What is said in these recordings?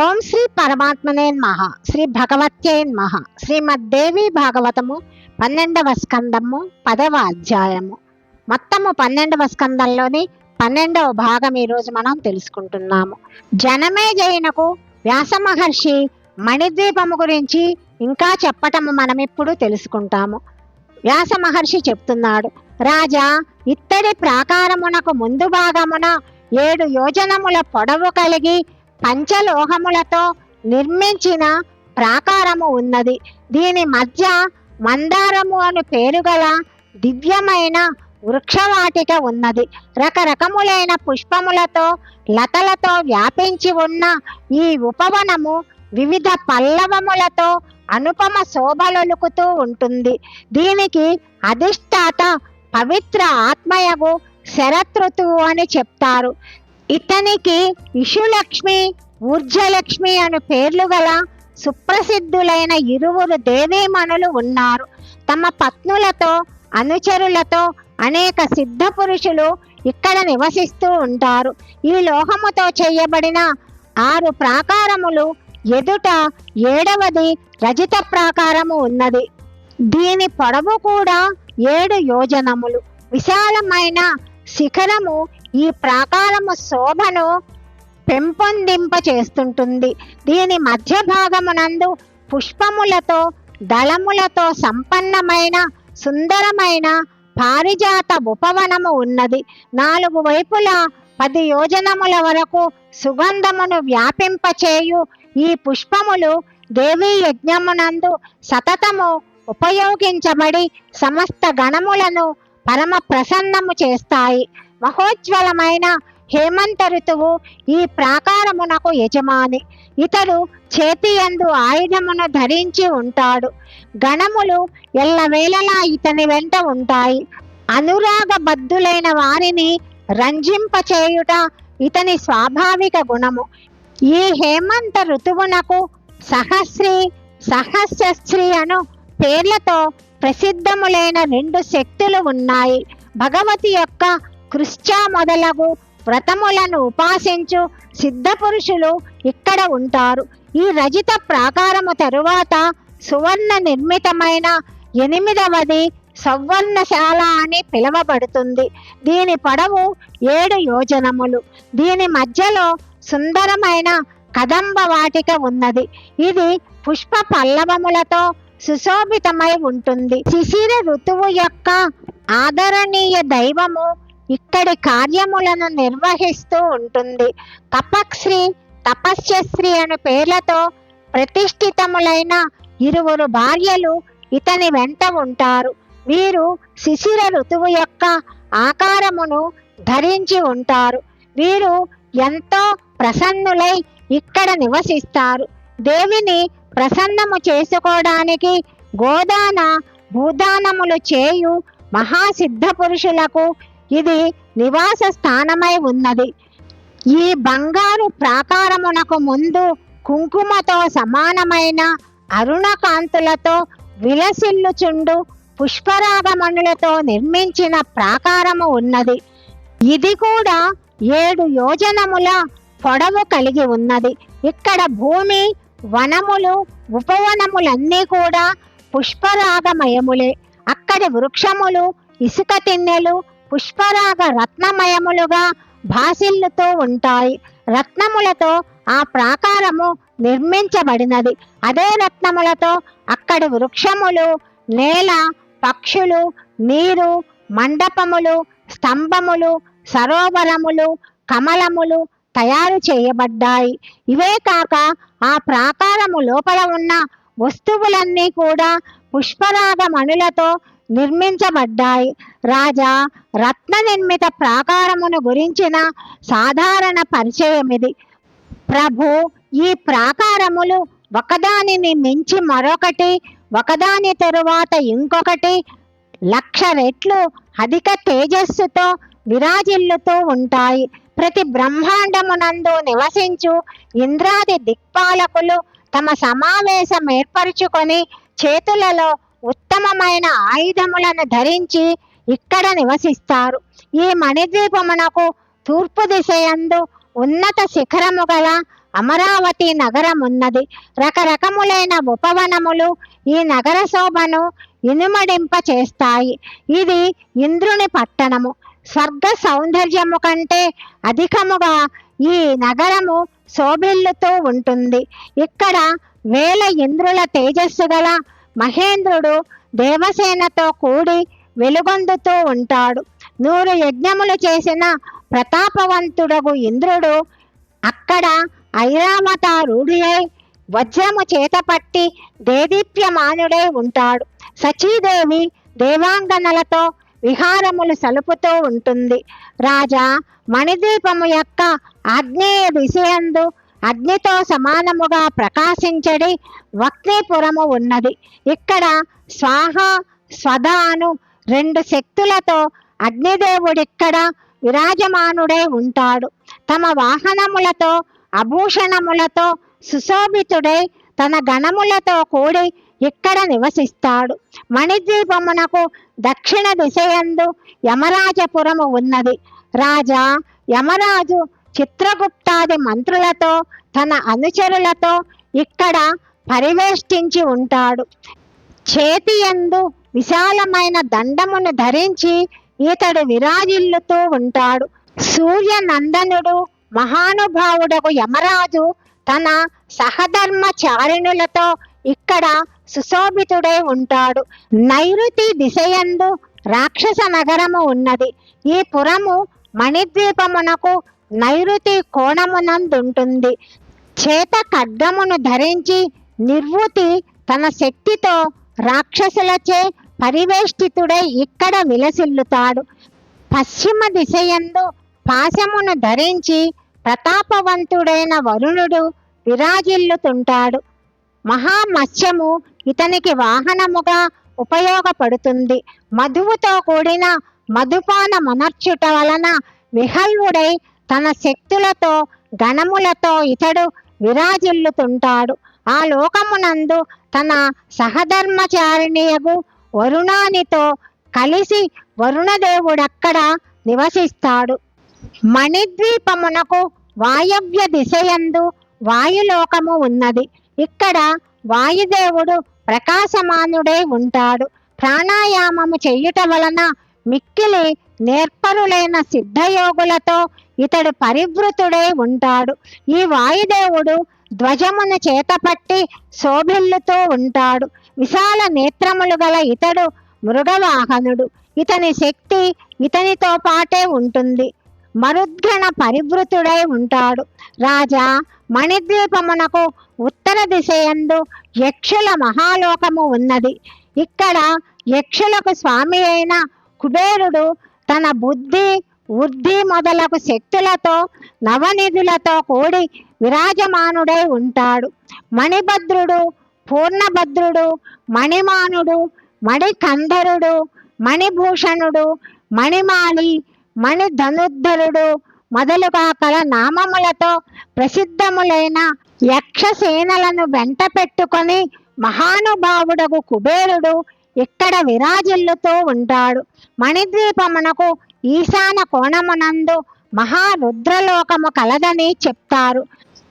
ఓం శ్రీ పరమాత్మనే మహ శ్రీ భగవత్యే మహ శ్రీమద్దేవి భాగవతము పన్నెండవ స్కందము పదవ అధ్యాయము. మొత్తము పన్నెండవ స్కందంలోని పన్నెండవ భాగం ఈరోజు మనం తెలుసుకుంటున్నాము. జనమే జైనకు వ్యాస మహర్షి మణిద్వీపము గురించి ఇంకా చెప్పటము మనం ఇప్పుడు తెలుసుకుంటాము. వ్యాస మహర్షి చెప్తున్నాడు రాజా ఇత్తడి ప్రాకారమునకు ముందు భాగమున ఏడు యోజనముల పొడవు కలిగి పంచలోహములతో నిర్మించిన ప్రాకారము ఉన్నది. దీని మధ్య మందారము అను పేరు గల దివ్యమైన వృక్షవాటిక ఉన్నది. రకరకములైన పుష్పములతో లతలతో వ్యాపించి ఉన్న ఈ ఉపవనము వివిధ పల్లవములతో అనుపమ శోభలొలుకుతూ ఉంటుంది. దీనికి అధిష్టాత పవిత్ర ఆత్మయగు శరతృతువు అని చెప్తారు. ఇతనికి ఇషులక్ష్మి ఊర్జలక్ష్మి అను పేర్లు గల సుప్రసిద్ధులైన ఇరువురు దేవీమణులు ఉన్నారు. తమ పత్నులతో అనుచరులతో అనేక సిద్ధ పురుషులు ఇక్కడ నివసిస్తూ ఉంటారు. ఈ లోహముతో చేయబడిన ఆరు ప్రాకారములు ఎదుట ఏడవది రజిత ప్రాకారము ఉన్నది. దీని పొడవు కూడా ఏడు యోజనములు. విశాలమైన శిఖరము ఈ ప్రాకారము శోభను పెంపొందింప చేస్తుంటుంది దీని మధ్య భాగమునందు పుష్పములతో దళములతో సంపన్నమైన సుందరమైన పారిజాత ఉపవనము ఉన్నది. నాలుగు వైపులా పది యోజనముల వరకు సుగంధమును వ్యాపింపచేయు ఈ పుష్పములు దేవీ యజ్ఞమునందు సతతము ఉపయోగించబడి సమస్త గణములను పరమ ప్రసన్నము చేస్తాయి. మహోజ్వలమైన హేమంత ఋతువు ఈ ప్రాకారమునకు యజమాని. ఇతడు చేతి యందు ఆయుధమును ధరించి ఉంటాడు. గణములు ఎల్లవేళలా ఇతని వెంట ఉంటాయి. అనురాగబద్ధులైన వారిని రంజింపచేయుట ఇతని స్వాభావిక గుణము. ఈ హేమంత ఋతువునకు సహస్రి సహస్రశ్రీ అను పేర్లతో ప్రసిద్ధములైన రెండు శక్తులు ఉన్నాయి. భగవతి యొక్క కృష్ణ మొదలగు వ్రతములను ఉపాసించు సిద్ధ పురుషులు ఇక్కడ ఉంటారు. ఈ రజిత ప్రాకారము తరువాత సువర్ణ నిర్మితమైన ఎనిమిదవది సౌవర్ణశాల అని పిలువబడుతుంది. దీని పొడవు ఏడు యోజనములు. దీని మధ్యలో సుందరమైన కదంబ వాటిక ఉన్నది. ఇది పుష్ప పల్లవములతో సుశోభితమై ఉంటుంది. శిశిర ఋతువు యొక్క ఆదరణీయ దైవము ఇక్కడి కార్యములను నిర్వహిస్తూ ఉంటుంది. తపక్శ్రీ తపస్యశ్రీ అనే పేర్లతో ప్రతిష్ఠితములైన ఇరువురు భార్యలు ఇతని వెంట ఉంటారు. వీరు శిశిర ఋతువు యొక్క ఆకారమును ధరించి ఉంటారు. వీరు ఎంతో ప్రసన్నులై ఇక్కడ నివసిస్తారు. దేవిని ప్రసన్నము చేసుకోవడానికి గోదాన భూదానములు చేయు మహాసిద్ధ పురుషులకు ఇది నివాస స్థానమై ఉన్నది. ఈ బంగారు ప్రాకారమునకు ముందు కుంకుమతో సమానమైన అరుణకాంతులతో విలసిల్లుచుండు పుష్పరాగమణులతో నిర్మించిన ప్రాకారము ఉన్నది. ఇది కూడా ఏడు యోజనముల పొడవు కలిగి ఉన్నది. ఇక్కడ భూమి వనములు ఉపవనములన్నీ కూడా పుష్పరాగమయములే. అక్కడి వృక్షములు ఇసుక తిన్నెలు పుష్పరాగ రత్నమయములుగా భాసిల్లుతూ ఉంటాయి. రత్నములతో ఆ ప్రాకారము నిర్మించబడినది. అదే రత్నములతో అక్కడి వృక్షములు నేల పక్షులు నీరు మండపములు స్తంభములు సరోవరములు కమలములు తయారు చేయబడ్డాయి. ఇవే కాక ఆ ప్రాకారము లోపల ఉన్న వస్తువులన్నీ కూడా పుష్పరాగ మణులతో నిర్మించబడ్డాయి. రాజా రత్న నిర్మిత ప్రాకారమును గురించిన సాధారణ పరిచయం ఇది. ప్రభు ఈ ప్రాకారములు ఒకదానిని మించి మరొకటి ఒకదాని తరువాత ఇంకొకటి లక్ష రెట్లు అధిక తేజస్సుతో విరాజిల్లుతూ ఉంటాయి. ప్రతి బ్రహ్మాండమునందు నివసించు ఇంద్రాది దిక్పాలకులు తమ సమావేశం ఏర్పరచుకొని చేతులలో ఉత్తమమైన ఆయుధములను ధరించి ఇక్కడ నివసిస్తారు. ఈ మణిద్వీపమునకు తూర్పు దిశయందు ఉన్నత శిఖరము గల అమరావతి నగరం ఉన్నది రకరకములైన ఉపవనములు ఈ నగర శోభను ఇనుమడింప చేస్తాయి ఇది ఇంద్రుని పట్టణము. స్వర్గ సౌందర్యము కంటే అధికముగా ఈ నగరము శోభిల్లుతూ ఉంటుంది. ఇక్కడ వేల ఇంద్రుల తేజస్సు గల మహేంద్రుడు దేవసేనతో కూడి వెలుగొందుతూ ఉంటాడు. నూరు యజ్ఞములు చేసిన ప్రతాపవంతుడగు ఇంద్రుడు అక్కడ ఐరావతారూఢి వజ్రము చేతపట్టి దేదీప్యమానుడై ఉంటాడు. సచీదేవి దేవాంగనలతో విహారములు సలుపుతూ ఉంటుంది. రాజా మణిదీపము యొక్క ఆగ్నేయ దిశయందు అగ్నితో సమానముగా ప్రకాశించడి వక్రీపురము ఉన్నది. ఇక్కడ స్వాహ స్వధ అను రెండు శక్తులతో అగ్నిదేవుడిక్కడ విరాజమానుడై ఉంటాడు. తమ వాహనములతో అభూషణములతో సుశోభితుడై తన గణములతో కూడి ఇక్కడ నివసిస్తాడు. మణిద్వీపమునకు దక్షిణ దిశయందు యమరాజపురము ఉన్నది. రాజా యమరాజు చిత్రగుప్తాది మంత్రులతో తన అనుచరులతో ఇక్కడ పరివేష్టించి ఉంటాడు. చేతి యందు విశాలమైన దండమును ధరించి ఇతడు విరాజిల్లుతూ ఉంటాడు. సూర్య నందనుడు మహానుభావుడకు యమరాజు తన సహధర్మచారిణులతో ఇక్కడ సుశోభితుడై ఉంటాడు. నైరుతి దిశయందు రాక్షస నగరము ఉన్నది. ఈ పురము మణిద్వీపమునకు నైరుతి కోణమునందుంటుంది. చేత ఖడ్గమును ధరించి నిర్వృతి తన శక్తితో రాక్షసులచే పరివేష్టితుడై ఇక్కడ విలసిల్లుతాడు. పశ్చిమ దిశయందు పాశమును ధరించి ప్రతాపవంతుడైన వరుణుడు విరాజిల్లుతుంటాడు. మహామత్స్యము ఇతనికి వాహనముగా ఉపయోగపడుతుంది. మధువుతో కూడిన మధుపాన మనర్చుట వలన విహల్వుడై తన శక్తులతో గణములతో ఇతడు విరాజిల్లుతుంటాడు. ఆ లోకమునందు తన సహధర్మచారిణియగు వరుణానితో కలిసి వరుణదేవుడక్కడ నివసిస్తాడు. మణిద్వీపమునకు వాయవ్య దిశయందు వాయులోకము ఉన్నది. ఇక్కడ వాయుదేవుడు ప్రకాశమానుడై ఉంటాడు. ప్రాణాయామము చెయ్యుట వలన మిక్కిలి నేర్పరులైన సిద్ధయోగులతో ఇతడు పరివృతుడై ఉంటాడు. ఈ వాయుదేవుడు ధ్వజమును చేతపట్టి శోభిల్లుతూ ఉంటాడు. విశాల నేత్రములు గల ఇతడు మృగవాహనుడు. ఇతని శక్తి ఇతనితో పాటే ఉంటుంది. మరుద్గణ పరివృతుడై ఉంటాడు. రాజా మణిద్వీపమునకు ఉత్తర దిశయందు యక్షుల మహాలోకము ఉన్నది. ఇక్కడ యక్షులకు స్వామి అయిన కుబేరుడు తన బుద్ధి వృద్ధి మొదలగు శక్తులతో నవనిధులతో కూడి విరాజమానుడై ఉంటాడు. మణిభద్రుడు పూర్ణభద్రుడు మణిమానుడు మణికంధరుడు మణిభూషణుడు మణిమాలి మణిధనుద్ధరుడు మొదలుగా కల నామములతో ప్రసిద్ధములైన యక్షసేనలను వెంట పెట్టుకొని మహానుభావుడకు కుబేరుడు ఇక్కడ విరాజిల్లుతూ ఉంటాడు. మణిద్వీపమునకు ఈశాన కోణమునందు మహారుద్రలోకము కలదని చెప్తారు.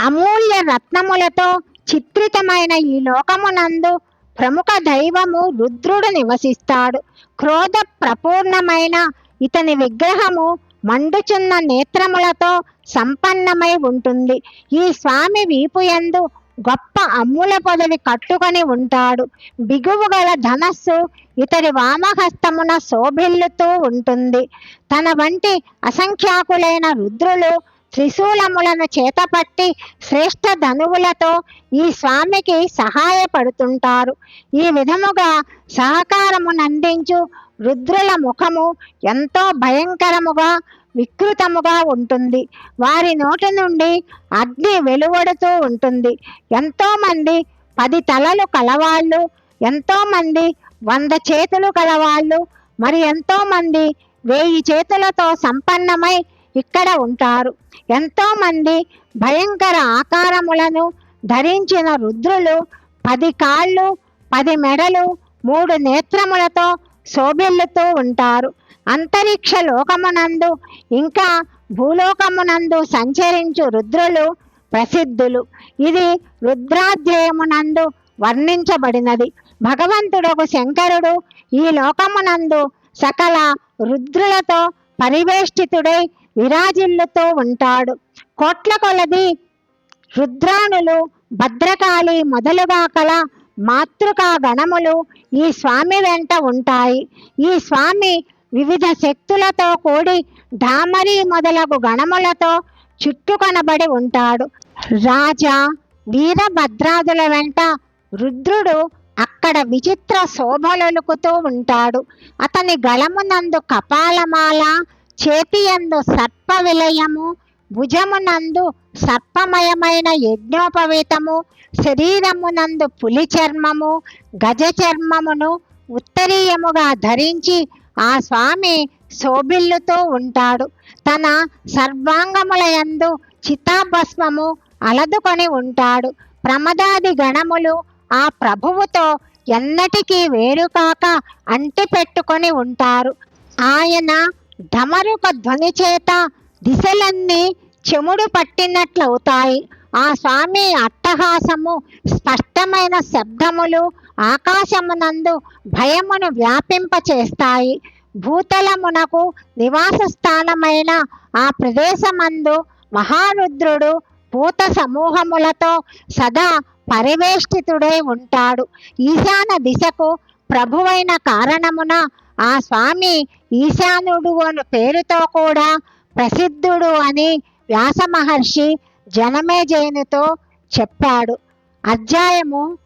అమూల్య రత్నములతో చిత్రితమైన ఈ లోకమునందు ప్రముఖ దైవము రుద్రుడు నివసిస్తాడు. క్రోధ ప్రపూర్ణమైన ఇతని విగ్రహము మండుచున్న నేత్రములతో సంపన్నమై ఉంటుంది. ఈ స్వామి వీపుయందు గొప్ప అమ్ముల పదవి కట్టుకొని ఉంటాడు. బిగువు గల ధనస్సు ఇతడి వామహస్తమున శోభిల్లుతూ ఉంటుంది. తన వంటి అసంఖ్యాకులైన రుద్రులు త్రిశూలములను చేతపట్టి శ్రేష్ఠ ధనువులతో ఈ స్వామికి సహాయపడుతుంటారు. ఈ విధముగా సహకారమునందించు రుద్రుల ముఖము ఎంతో భయంకరముగా వికృతముగా ఉంటుంది. వారి నోటి నుండి అగ్ని వెలువడుతూ ఉంటుంది. ఎంతోమంది పది తలలు కలవాళ్ళు ఎంతోమంది వంద చేతులు కలవాళ్ళు మరి ఎంతోమంది వెయ్యి వేయి చేతులతో సంపన్నమై ఇక్కడ ఉంటారు. ఎంతోమంది భయంకర ఆకారములను ధరించిన రుద్రులు పది కాళ్ళు పది మెడలు మూడు నేత్రములతో శోభిల్లుతూ ఉంటారు. అంతరిక్ష లోకమునందు ఇంకా భూలోకమునందు సంచరించు రుద్రులు ప్రసిద్ధులు. ఇది రుద్రాధ్యాయమునందు వర్ణించబడినది. భగవంతుడకు శంకరుడు ఈ లోకమునందు సకల రుద్రులతో పరివేష్టితుడై విరాజిల్లుతూ ఉంటాడు. కోట్ల కొలది రుద్రాణులు భద్రకాళి మొదలుగా కల మాతృకా గణములు ఈ స్వామి వెంట ఉంటాయి. ఈ స్వామి వివిధ శక్తులతో కూడి ధామరి మొదలగు గణములతో చుట్టుకొనబడి ఉంటాడు. రాజా వీరభద్రాదుల వెంట రుద్రుడు అక్కడ విచిత్ర శోభలొలుకుతూ ఉంటాడు. అతని గలమునందు కపాలమాల చేతియందు సర్ప విలయము భుజమునందు సర్పమయమైన యజ్ఞోపవీతము శరీరమునందు పులి చర్మము గజ చర్మమును ఉత్తరీయముగా ధరించి ఆ స్వామి శోభిల్లుతో ఉంటాడు. తన సర్వాంగములయందు చితాభస్మము అలదుకొని ఉంటాడు. ప్రమదాది గణములు ఆ ప్రభువుతో ఎన్నటికీ వేరుకాక అంటి పెట్టుకొని ఉంటారు. ఆయన ఢమరుక ధ్వని చేత దిశలన్నీ చెముడు పట్టినట్లవుతాయి. ఆ స్వామి అట్టహాసము స్పష్టమైన శబ్దములు ఆకాశమునందు భయమును వ్యాపింపచేస్తాయి. భూతలమునకు నివాస స్థానమైన ఆ ప్రదేశమందు మహారుద్రుడు భూత సమూహములతో సదా పరివేష్టితుడై ఉంటాడు. ఈశాన దిశకు ప్రభువైన కారణమున ఆ స్వామి ఈశానుడు అను పేరుతో కూడా ప్రసిద్ధుడు అని వ్యాస మహర్షి జనమేజయునితో చెప్పాడు. అధ్యాయము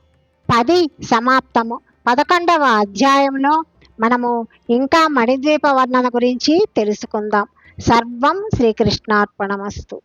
పది సమాప్తము. పదకొండవ అధ్యాయంలో మనము ఇంకా మణిద్వీప వర్ణన గురించి తెలుసుకుందాం. సర్వం శ్రీకృష్ణార్పణమస్తు.